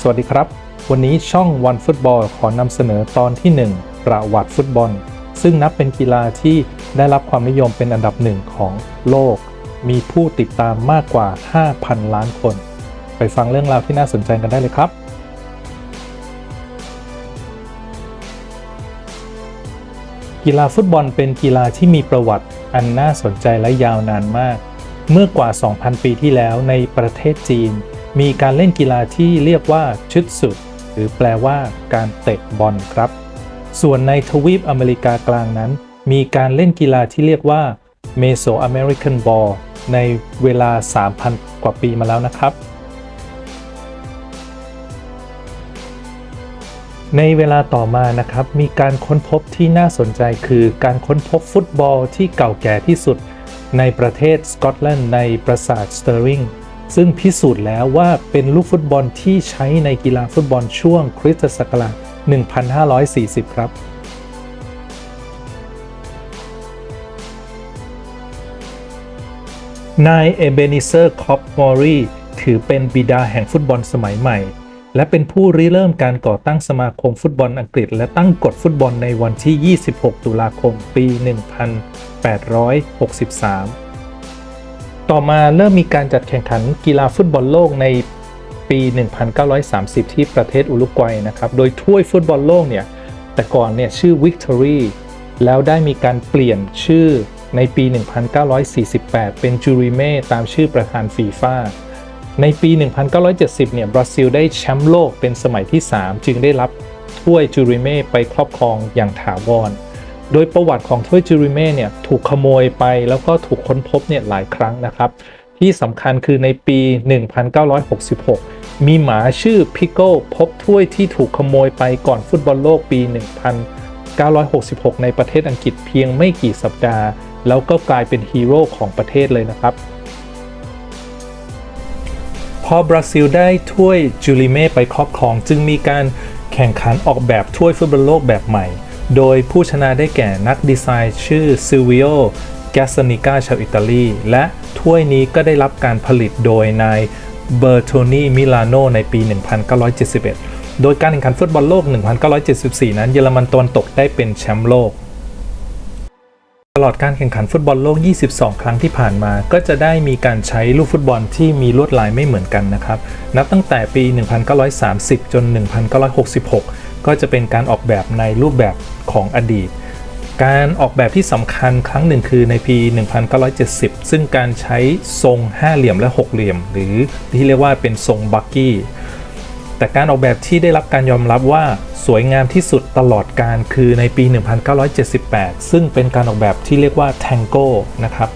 สวัสดีครับ วันนี้ช่องวันฟุตบอลขอนำเสนอตอนที่ 1 ประวัติฟุตบอล ซึ่งนับเป็นกีฬาที่ได้รับความนิยมเป็นอันดับหนึ่งของโลก มีผู้ติดตามมากกว่า 5,000 ล้านคน ไปฟังเรื่องราวที่น่าสนใจกันได้เลยครับกีฬาฟุตบอลเป็นกีฬาที่มีประวัติอันน่าสนใจและยาวนานมาก เมื่อกว่า 2,000 ปีที่แล้วในประเทศจีน มีการเล่นกีฬาที่เรียกว่าชุดสุด หรือแปลว่าการเตะบอลครับ ส่วนในทวีปอเมริกากลางนั้น มีการเล่นกีฬาที่เรียกว่า Meso American Ball ในเวลา 3,000 กว่าปีมาแล้วนะครับ ในเวลาต่อมานะครับ มีการค้นพบที่น่าสนใจคือการค้นพบฟุตบอลที่เก่าแก่ที่สุดในประเทศสกอตแลนด์ในปราสาทสเตอริง ซึ่งพิสูจน์แล้วว่าเป็นลูกฟุตบอลที่ใช้ในกีฬาฟุตบอลช่วงคริสตศักราช 1540 ครับ นายเอเบนิเซอร์คอปมอรีถือเป็นบิดาแห่งฟุตบอลสมัยใหม่ และเป็นผู้ริเริ่มการก่อตั้งสมาคมฟุตบอลอังกฤษ และตั้งกฎฟุตบอลในวันที่ 26 ตุลาคม ปี 1863 ต่อมาเริ่มมีการจัดแข่งขันกีฬาฟุตบอลโลกในปี 1930 ที่ประเทศอุรุกวัยนะครับ โดยถ้วยฟุตบอลโลกเนี่ย แต่ก่อนเนี่ยชื่อ Victory แล้วได้มีการเปลี่ยนชื่อในปี 1948 เป็นจูริเม่ตามชื่อประธานฟีฟ่าในปี 1970 เนี่ย บราซิลได้แชมป์โลกเป็นสมัยที่ 3 จึงได้รับถ้วยจูริเม่ไปครอบครองอย่างถาวร โดยประวัติของถ้วยจูริเม่เนี่ยถูกขโมยไปแล้วก็ถูกค้นพบเนี่ยหลายครั้งนะครับ ที่สำคัญคือในปี 1966 มีหมาชื่อพิโก้พบถ้วยที่ถูกขโมยไปก่อนฟุตบอลโลกปี 1966 ในประเทศอังกฤษเพียงไม่กี่สัปดาห์ แล้วก็กลายเป็นฮีโร่ของประเทศเลยนะครับพอบราซิลได้ถ้วยจูริเม่ไปครอบครอง จึงมีการแข่งขันออกแบบถ้วยฟุตบอลโลกแบบใหม่ โดยผู้ชนะได้แก่นักดีไซน์ชื่อซิลวิโอ แกสนิกาชาวอิตาลี และถ้วยนี้ก็ได้รับการผลิตโดยนายเบอร์โทนีมิลานโนในปี 1971 โดยการแข่งขันฟุตบอลโลก 1974 นั้นเยอรมันตะวันตกได้เป็นแชมป์โลก ตลอดการแข่งขันฟุตบอลโลก 22 ครั้งที่ผ่านมา ก็จะได้มีการใช้ลูกฟุตบอลที่มีลวดลายไม่เหมือนกันนะครับ นับตั้งแต่ปี 1930 จน 1966 ก็จะเป็นการออกแบบในรูปแบบของอดีต การออกแบบที่สำคัญครั้งหนึ่งคือในปี 1970 ซึ่งการใช้ทรงห้าเหลี่ยมและหกเหลี่ยม หรือที่เรียกว่าเป็นทรงบักกี้ แต่การออกแบบที่ได้รับการยอมรับว่าสวยงามที่สุดตลอดการคือในปี 1978 ซึ่งเป็นการออกแบบที่เรียกว่า Tango นะครับ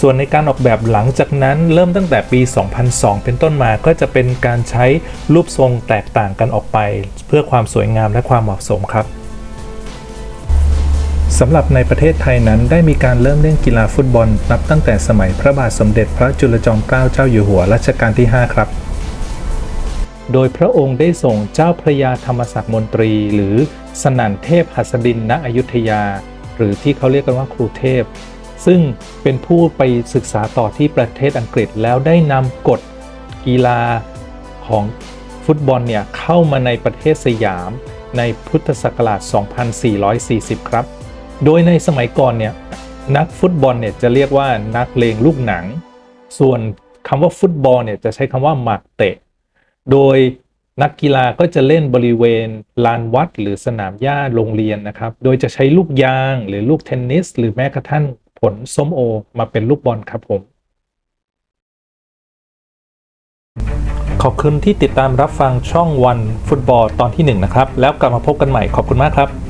ส่วนในการออกแบบหลังจากนั้นเริ่มตั้งแต่ปี 2002 เป็นต้นมาก็จะเป็นการใช้รูปทรงแตกต่างกันออกไป เพื่อความสวยงามและความเหมาะสมครับสำหรับในประเทศไทยนั้นได้มีการเริ่มเล่นกีฬาฟุตบอล นับตั้งแต่สมัยพระบาทสมเด็จพระจุลจอมเกล้าเจ้าอยู่หัวรัชกาลที่ 5 ครับ โดยพระองค์ได้ส่งเจ้าพระยาธรรมศักดิ์มนตรี หรือสนั่นเทพหัสดินณอยุธยา หรือที่เขาเรียกกันว่าครูเทพ ซึ่งเป็นผู้ไปศึกษาต่อที่ประเทศอังกฤษแล้วได้นำกฎกีฬาของฟุตบอลเนี่ยเข้ามาในประเทศสยามในพุทธศักราช 2440 ครับ โดยในสมัยก่อนเนี่ยนักฟุตบอลเนี่ยจะเรียกว่านักเลงลูกหนัง ส่วนคำว่าฟุตบอลเนี่ยจะใช้คำว่าหมากเตะ โดยนักกีฬาก็จะเล่นบริเวณลานวัดหรือสนามหญ้าโรงเรียนนะครับ โดยจะใช้ลูกยางหรือลูกเทนนิส หรือแม้กระทั่งผลส้มโอ มาเป็นลูกบอลครับผม ขอบคุณที่ติดตามรับฟังช่องวันฟุตบอลตอนที่ 1 นะครับ แล้วกลับมาพบกันใหม่ขอบคุณมากครับ